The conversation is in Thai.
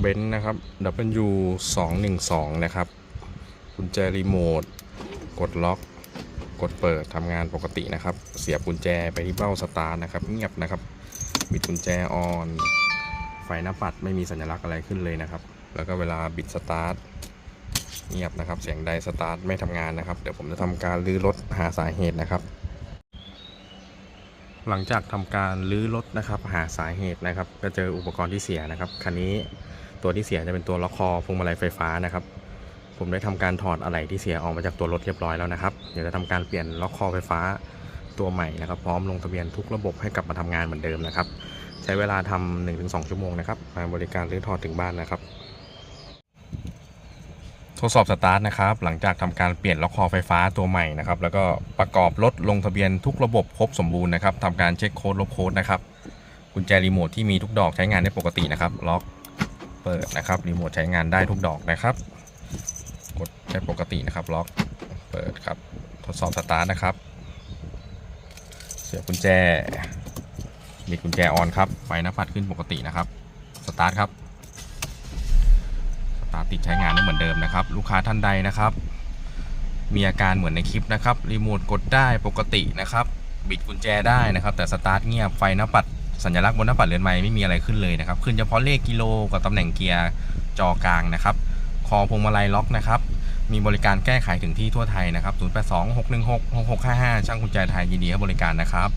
เบนซ์นะครับ W 2 1 2นะครับกุญแจรีโมท กดล็อก กดเปิดทำงานปกตินะครับ เสียบกุญแจไปที่เบ้าสตาร์ทนะครับ เงียบนะครับ บิดกุญแจออน ไฟหน้าปัดไม่มีสัญลักษณ์อะไรขึ้นเลยนะครับ แล้วก็เวลาบิดสตาร์ทเงียบนะครับ เสียงใดสตาร์ทไม่ทำงานนะครับ เดี๋ยวผมจะทำการรื้อรถหาสาเหตุนะครับ หลังจากทำการรื้อรถนะครับ หาสาเหตุนะครับ ก็เจออุปกรณ์ที่เสียนะครับคันนี้ตัวที่เสียจะเป็นตัวล็อกคอพวงมาลัยไฟฟ้านะครับ ผมได้ทำการถอดอะไหล่ที่เสียออกมาจากตัวรถเรียบร้อยแล้วนะครับเดี๋ยวจะทำการเปลี่ยนล็อกคอไฟฟ้าตัวใหม่นะครับ พร้อมลงทะเบียนทุกระบบให้กลับมาทำงานเหมือนเดิมนะครับ ใช้เวลาทำ1-2 ชั่วโมงนะครับมาบริการรื้อถอดถึงบ้านนะครับ ทดสอบสตาร์ทนะครับ หลังจากทำการเปลี่ยนล็อกคอไฟฟ้าตัวใหม่นะครับ แล้วก็ประกอบรถลงทะเบียนทุกระบบครบสมบูรณ์นะครับทำการเช็คโค้ดลบโค้ดนะครับ กุญแจรีโมทที่มีทุกดอกใช้งานได้ปกตินะครับ ล็อกเปิดนะครับ รีโมทใช้งานได้ทุกดอกนะครับ กดใช้ปกตินะครับ ล็อก เปิดครับ ทดสอบสตาร์ทนะครับ เสียบกุญแจบิดกุญแจออนครับ ไฟหน้าปัดขึ้นปกตินะครับ สตาร์ทครับ ตาร์ติดใช้งานได้เหมือนเดิมนะครับ ลูกค้าท่านใดนะครับ มีอาการเหมือนในคลิปนะครับ รีโมทกดได้ปกตินะครับ บิดกุญแจได้นะครับ แต่สตาร์ทเงียบไฟหน้าปัดสัญลักษณ์บนหน้าปัดเรือนไม้ไม่มีอะไรขึ้นเลยนะครับ ขึ้นเฉพาะเลขกิโลกับตำแหน่งเกียร์จอกลางนะครับ คอพวงมาลัยล็อกนะครับ มีบริการแก้ไขถึงที่ทั่วไทยนะครับ 082 616 6655 ช่างกุญแจไทยยินดีให้บริการนะครับ